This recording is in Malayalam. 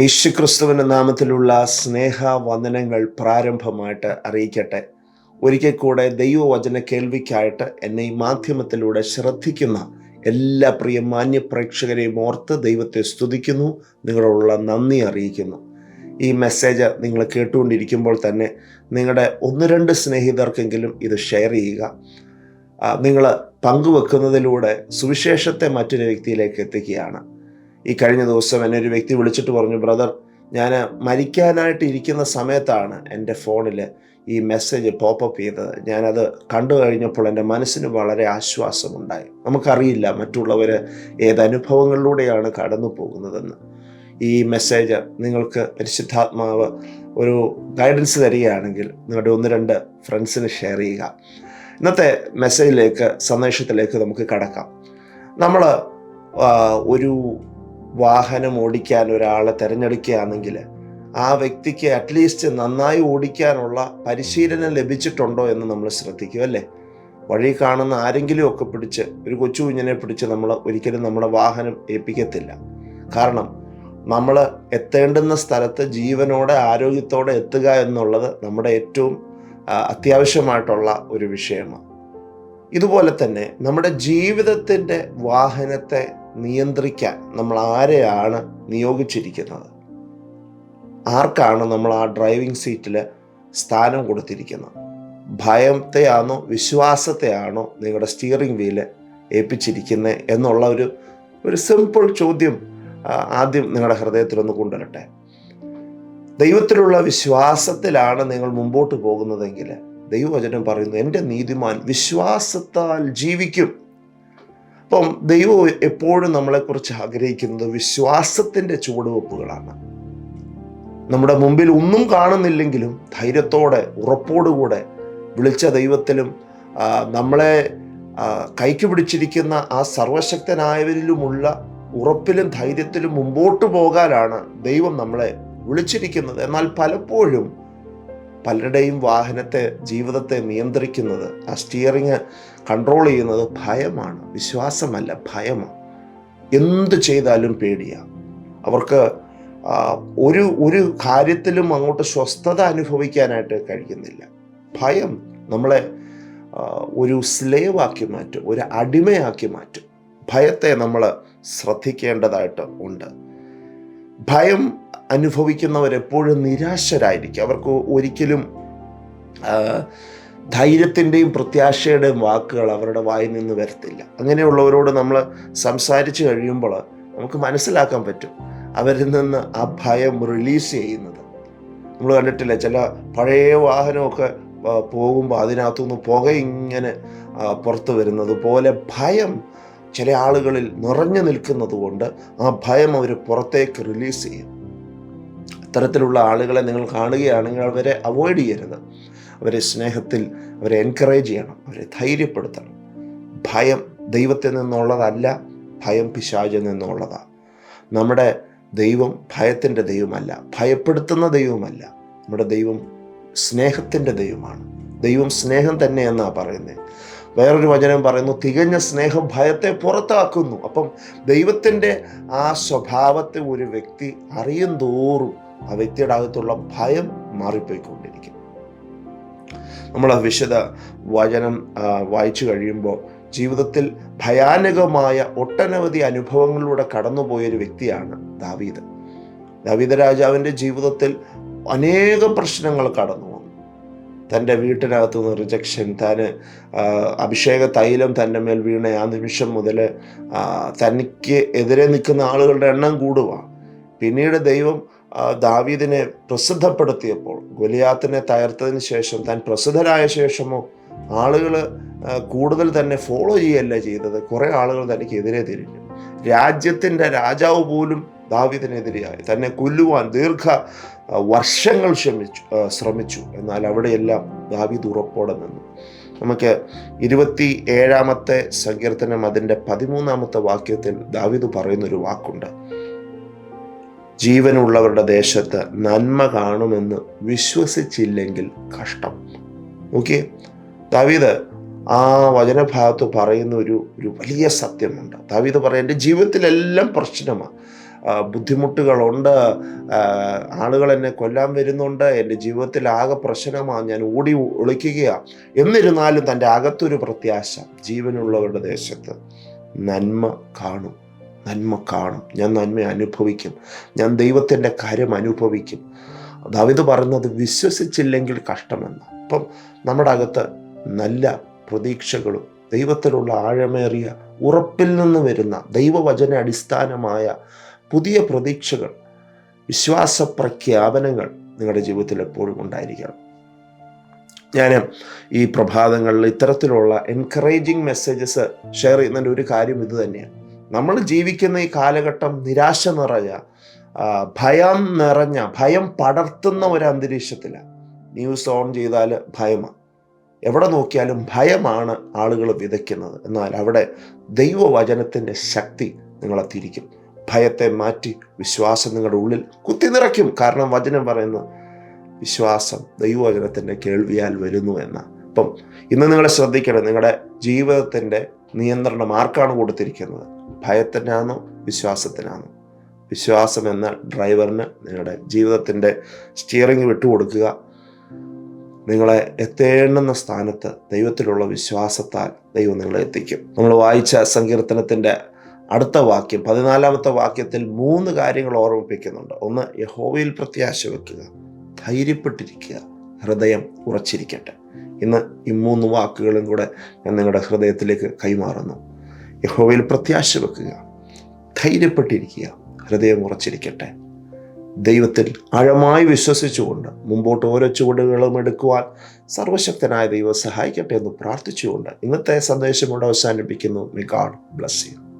യേശുക്രിസ്തുവിന്റെ നാമത്തിലുള്ള സ്നേഹ വന്ദനങ്ങൾ പ്രാരംഭമായിട്ട് അറിയിക്കട്ടെ. ഒരിക്കൽ കൂടെ ദൈവവചന കേൾവിക്കായിട്ട് എന്നെ ഈ മാധ്യമത്തിലൂടെ ശ്രദ്ധിക്കുന്ന എല്ലാ പ്രിയ മാന്യ പ്രേക്ഷകരെയും ഓർത്ത് ദൈവത്തെ സ്തുതിക്കുന്നു നിങ്ങളോടുള്ള നന്ദി അറിയിക്കുന്നു. ഈ മെസ്സേജ് നിങ്ങൾ കേട്ടുകൊണ്ടിരിക്കുമ്പോൾ തന്നെ നിങ്ങളുടെ ഒന്ന് രണ്ട് സ്നേഹിതർക്കെങ്കിലും ഇത് ഷെയർ ചെയ്യുക. നിങ്ങൾ പങ്കുവെക്കുന്നതിലൂടെ സുവിശേഷത്തെ മറ്റൊരു വ്യക്തിയിലേക്ക് എത്തിക്കുകയാണ്. ഈ കഴിഞ്ഞ ദിവസം എന്നെ ഒരു വ്യക്തി വിളിച്ചിട്ട് പറഞ്ഞു ബ്രദർ ഞാൻ മരിക്കാനായിട്ട് ഇരിക്കുന്ന സമയത്താണ് എന്റെ ഫോണിൽ ഈ മെസ്സേജ് പോപ്പപ്പ് ചെയ്തത്. ഞാനത് കണ്ടു കഴിഞ്ഞപ്പോൾ എന്റെ മനസ്സിന് വളരെ ആശ്വാസമുണ്ടായി. നമുക്കറിയില്ല മറ്റുള്ളവർ ഏതനുഭവങ്ങളിലൂടെയാണ് കടന്നു പോകുന്നതെന്ന്. ഈ മെസ്സേജ് നിങ്ങൾക്ക് പരിശുദ്ധാത്മാവ് ഒരു ഗൈഡൻസ് തരികയാണെങ്കിൽ നിങ്ങളുടെ ഒന്ന് രണ്ട് ഫ്രണ്ട്സിന് ഷെയർ ചെയ്യുക. ഇന്നത്തെ മെസ്സേജിലേക്ക് സന്ദേശത്തിലേക്ക് നമുക്ക് കടക്കാം. നമ്മൾ ഒരു വാഹനം ഓടിക്കാൻ ഒരാളെ തിരഞ്ഞെടുക്കുകയാണെങ്കിൽ ആ വ്യക്തിക്ക് അറ്റ്ലീസ്റ്റ് നന്നായി ഓടിക്കാനുള്ള പരിശീലനം ലഭിച്ചിട്ടുണ്ടോ എന്ന് നമ്മൾ ശ്രദ്ധിക്കും അല്ലേ? വഴി കാണുന്ന ആരെങ്കിലും ഒക്കെ പിടിച്ച് ഒരു കൊച്ചു കുഞ്ഞിനെ പിടിച്ച് നമ്മൾ ഒരിക്കലും നമ്മുടെ വാഹനം ഏൽപ്പിക്കത്തില്ല. കാരണം നമ്മൾ എത്തേണ്ടുന്ന സ്ഥലത്ത് ജീവനോടെ ആരോഗ്യത്തോടെ എത്തുക എന്നുള്ളത് നമ്മുടെ ഏറ്റവും അത്യാവശ്യമായിട്ടുള്ള ഒരു വിഷയമാണ്. ഇതുപോലെ തന്നെ നമ്മുടെ ജീവിതത്തിന്റെ വാഹനത്തെ നിയന്ത്രിക്കാൻ നമ്മൾ ആരെയാണ് നിയോഗിച്ചിരിക്കുന്നത്? ആർക്കാണ് നമ്മൾ ആ ഡ്രൈവിംഗ് സീറ്റിൽ സ്ഥാനം കൊടുത്തിരിക്കുന്നത്? ഭയത്തെയാണോ വിശ്വാസത്തെയാണോ നിങ്ങളുടെ സ്റ്റിയറിംഗ് വീൽ ഏൽപ്പിച്ചിരിക്കുന്നത് എന്നുള്ള ഒരു ഒരു സിമ്പിൾ ചോദ്യം ആദ്യം നിങ്ങളുടെ ഹൃദയത്തിലൊന്ന് കൊണ്ടുവരട്ടെ. ദൈവത്തിലുള്ള വിശ്വാസത്തിലാണ് നിങ്ങൾ മുമ്പോട്ട് പോകുന്നതെങ്കിൽ ദൈവവചനം പറയുന്നു എന്റെ നീതിമാൻ വിശ്വാസത്താൽ ജീവിക്കും. അപ്പം ദൈവം എപ്പോഴും നമ്മളെക്കുറിച്ച് ആഗ്രഹിക്കുന്നത് വിശ്വാസത്തിന്റെ ചുവടുവെപ്പുകളാണ്. നമ്മുടെ മുമ്പിൽ ഒന്നും കാണുന്നില്ലെങ്കിലും ധൈര്യത്തോടെ ഉറപ്പോടുകൂടെ വിളിച്ച ദൈവത്തിലും നമ്മളെ കൈക്ക് പിടിച്ചിരിക്കുന്ന ആ സർവശക്തനായവരിലുമുള്ള ഉറപ്പിലും ധൈര്യത്തിലും മുമ്പോട്ട് പോകാനാണ് ദൈവം നമ്മളെ വിളിച്ചിരിക്കുന്നത്. എന്നാൽ പലപ്പോഴും പലരുടെയും വാഹനത്തെ ജീവിതത്തെ നിയന്ത്രിക്കുന്നത് ആ സ്റ്റിയറിങ് കൺട്രോൾ ചെയ്യുന്നത് ഭയമാണ്. വിശ്വാസമല്ല ഭയമാണ്. എന്ത് ചെയ്താലും പേടിയാണ് അവർക്ക് ഒരു ഒരു കാര്യത്തിലും അങ്ങോട്ട് സ്വസ്ഥത അനുഭവിക്കാനായിട്ട് കഴിയുന്നില്ല. ഭയം നമ്മളെ ഒരു സ്ലേവാക്കി മാറ്റും ഒരു അടിമയാക്കി മാറ്റും. ഭയത്തെ നമ്മൾ ശ്രദ്ധിക്കേണ്ടതായിട്ട് ഉണ്ട്. ഭയം അനുഭവിക്കുന്നവർ എപ്പോഴും നിരാശരായിരിക്കും. അവർക്ക് ഒരിക്കലും ധൈര്യത്തിന്റെയും പ്രത്യാശയുടെയും വാക്കുകൾ അവരുടെ വായിൽ നിന്ന് വരത്തില്ല. അങ്ങനെയുള്ളവരോട് നമ്മൾ സംസാരിച്ച് കഴിയുമ്പോൾ നമുക്ക് മനസ്സിലാക്കാൻ പറ്റും അവരിൽ നിന്ന് ആ ഭയം റിലീസ് ചെയ്യുന്നത്. നമ്മൾ കണ്ടിട്ടില്ല ചില പഴയ വാഹനമൊക്കെ പോകുമ്പോൾ അതിനകത്തുനിന്ന് പുക ഇങ്ങനെ പുറത്തു വരുന്നത് പോലെ ഭയം ചില ആളുകളിൽ നിറഞ്ഞു നിൽക്കുന്നത് കൊണ്ട് ആ ഭയം അവർ പുറത്തേക്ക് റിലീസ് ചെയ്യും. അത്തരത്തിലുള്ള ആളുകളെ നിങ്ങൾ കാണുകയാണെങ്കിൽ അവരെ അവോയ്ഡ് ചെയ്യരുത്. അവരെ സ്നേഹത്തിൽ അവരെ എൻകറേജ് ചെയ്യണം. അവരെ ധൈര്യപ്പെടുത്തണം. ഭയം ദൈവത്തിൽ നിന്നുള്ളതല്ല ഭയം പിശാചിൽ നിന്നുള്ളതാണ് നമ്മുടെ ദൈവം ഭയത്തിന്റെ ദൈവമല്ല ഭയപ്പെടുത്തുന്ന ദൈവമല്ല. നമ്മുടെ ദൈവം സ്നേഹത്തിന്റെ ദൈവമാണ്. ദൈവം സ്നേഹം തന്നെയെന്നാണ് പറയുന്നത്. വേറൊരു വചനം പറയുന്നു തികഞ്ഞ സ്നേഹം ഭയത്തെ പുറത്താക്കുന്നു. അപ്പം ദൈവത്തിന്റെ ആ സ്വഭാവത്തെ ഒരു വ്യക്തി അറിയും തോറും ആ വ്യക്തിയുടെ അകത്തുള്ള ഭയം മാറിപ്പോയിക്കൊണ്ടിരിക്കും. നമ്മൾ ആ വിശദ വചനം വായിച്ചു കഴിയുമ്പോൾ ജീവിതത്തിൽ ഭയാനകമായ ഒട്ടനവധി അനുഭവങ്ങളിലൂടെ കടന്നുപോയൊരു വ്യക്തിയാണ് ദാവീദ്. ദാവീദ രാജാവിന്റെ ജീവിതത്തിൽ അനേകം പ്രശ്നങ്ങൾ കടന്നു. തന്റെ വീട്ടിനകത്തു നിന്ന് റിജക്ഷൻ താന് അഭിഷേക തൈലം തന്റെ മേൽ വീണ ആ നിമിഷം മുതൽ തനിക്ക് എതിരെ നിൽക്കുന്ന ആളുകളുടെ എണ്ണം കൂടുക പിന്നീട് ദൈവം ദാവീദിനെ പ്രസിദ്ധപ്പെടുത്തിയപ്പോൾ ഗൊലിയാത്തിനെ തകർത്തതിന് ശേഷം താൻ പ്രസിദ്ധരായ ശേഷമോ ആളുകൾ കൂടുതൽ തന്നെ ഫോളോ ചെയ്യല്ല ചെയ്തത്. കുറേ ആളുകൾ തനിക്കെതിരെ തിരിഞ്ഞു. രാജ്യത്തിന്റെ രാജാവ് പോലും ദാവിദിനെതിരെയായി. തന്നെ കൊല്ലുവാൻ ദീർഘ വർഷങ്ങൾ ശ്രമിച്ചു ശ്രമിച്ചു. എന്നാൽ അവിടെയെല്ലാം ദാവിദ് ഉറപ്പോടെ നിന്നു. നമുക്ക് ഇരുപത്തി ഏഴാമത്തെ സങ്കീർത്തനം അതിന്റെ പതിമൂന്നാമത്തെ വാക്യത്തിൽ ദാവിദ് പറയുന്നൊരു വാക്കുണ്ട്. ജീവനുള്ളവരുടെ ദേശത്ത് നന്മ കാണുമെന്ന് വിശ്വസിച്ചില്ലെങ്കിൽ കഷ്ടം. ഓക്കെ ദാവീദ് ആ വചനഭാഗത്ത് പറയുന്ന ഒരു ഒരു വലിയ സത്യമുണ്ട്. ദാവീദ് പറയും എന്റെ ജീവിതത്തിലെല്ലാം പ്രശ്നമാണ്. ബുദ്ധിമുട്ടുകളുണ്ട്. ആളുകൾ എന്നെ കൊല്ലാൻ വരുന്നുണ്ട്. എന്റെ ജീവിതത്തിൽ ആകെ പ്രശ്നമാണ് ഞാൻ ഓടി ഒളിക്കുകയാണ് എന്നിരുന്നാലും തന്റെ അകത്തൊരു പ്രത്യാശ ജീവനുള്ളവരുടെ ദേശത്ത് നന്മ കാണും. നന്മ കാണും. ഞാൻ നന്മ അനുഭവിക്കും. ഞാൻ ദൈവത്തിന്റെ കാര്യം അനുഭവിക്കും. ദാവിത് പറയുന്നത് വിശ്വസിച്ചില്ലെങ്കിൽ കഷ്ടമെന്ന്. അപ്പം നമ്മുടെ അകത്ത് നല്ല പ്രതീക്ഷകളും ദൈവത്തിലുള്ള ആഴമേറിയ ഉറപ്പിൽ നിന്ന് വരുന്ന ദൈവവചന അടിസ്ഥാനമായ പുതിയ പ്രതീക്ഷകൾ വിശ്വാസ പ്രഖ്യാപനങ്ങൾ നിങ്ങളുടെ ജീവിതത്തിൽ എപ്പോഴും ഉണ്ടായിരിക്കണം. ഞാൻ ഈ പ്രഭാതങ്ങളിൽ ഇത്തരത്തിലുള്ള എൻകറേജിങ് മെസ്സേജസ് ഷെയർ ചെയ്യുന്നതിന്റെ ഒരു കാര്യം ഇത് തന്നെയാണ്. നമ്മൾ ജീവിക്കുന്ന ഈ കാലഘട്ടം നിരാശ നിറഞ്ഞ ഭയം നിറഞ്ഞ ഭയം പടർത്തുന്ന ഒരു അന്തരീക്ഷത്തിലാണ് ന്യൂസ് ഓൺ ചെയ്താൽ ഭയമാണ് എവിടെ നോക്കിയാലും ഭയമാണ് ആളുകൾ വിതയ്ക്കുന്നത്. എന്നാൽ അവിടെ ദൈവവചനത്തിന്റെ ശക്തി നിങ്ങളെ തിരിക്കും. ഭയത്തെ മാറ്റി വിശ്വാസം നിങ്ങളുടെ ഉള്ളിൽ കുത്തി നിറയ്ക്കും. കാരണം വചനം പറയുന്ന വിശ്വാസം ദൈവവചനത്തിന്റെ കേൾവിയാൽ വരുന്നു എന്ന. അപ്പം ഇന്ന് നിങ്ങളെ ശ്രദ്ധിക്കണം നിങ്ങളുടെ ജീവിതത്തിന്റെ നിയന്ത്രണം ആർക്കാണ് കൊടുത്തിരിക്കുന്നത്? ഭയത്തിനാണോ വിശ്വാസത്തിനാണോ? വിശ്വാസം എന്ന ഡ്രൈവറിന് നിങ്ങളുടെ ജീവിതത്തിന്റെ സ്റ്റിയറിംഗ് വിട്ടുകൊടുക്കുക. നിങ്ങളെ എത്തേണ്ടുന്ന സ്ഥാനത്ത് ദൈവത്തിലുള്ള വിശ്വാസത്താൽ ദൈവം നിങ്ങളെ എത്തിക്കും. നമ്മൾ വായിച്ച സങ്കീർത്തനത്തിന്റെ അടുത്ത വാക്യം പതിനാലാമത്തെ വാക്യത്തിൽ മൂന്ന് കാര്യങ്ങൾ ഓർമ്മിപ്പിക്കുന്നുണ്ട്. ഒന്ന് യഹോവയിൽ പ്രത്യാശ വെക്കുക ധൈര്യപ്പെട്ടിരിക്കുക ഹൃദയം ഉറച്ചിരിക്കട്ടെ. ഇന്ന് ഈ മൂന്ന് വാക്കുകളും കൂടെ ഞാൻ നിങ്ങളുടെ ഹൃദയത്തിലേക്ക് കൈമാറുന്നു. യഹോവയിൽ പ്രത്യാശ വെക്കുക ധൈര്യപ്പെട്ടിരിക്കുക ഹൃദയം ഉറച്ചിരിക്കട്ടെ. ദൈവത്തിൽ ആഴമായി വിശ്വസിച്ചുകൊണ്ട് മുമ്പോട്ട് ഓരോ ചുവടുകളും എടുക്കുവാൻ സർവശക്തനായ ദൈവം സഹായിക്കട്ടെ എന്ന് പ്രാർത്ഥിച്ചുകൊണ്ട് ഇന്നത്തെ സന്ദേശം ഇവിടെ അവസാനിപ്പിക്കുന്നു. മി ഗാഡ് ബ്ലസ് യു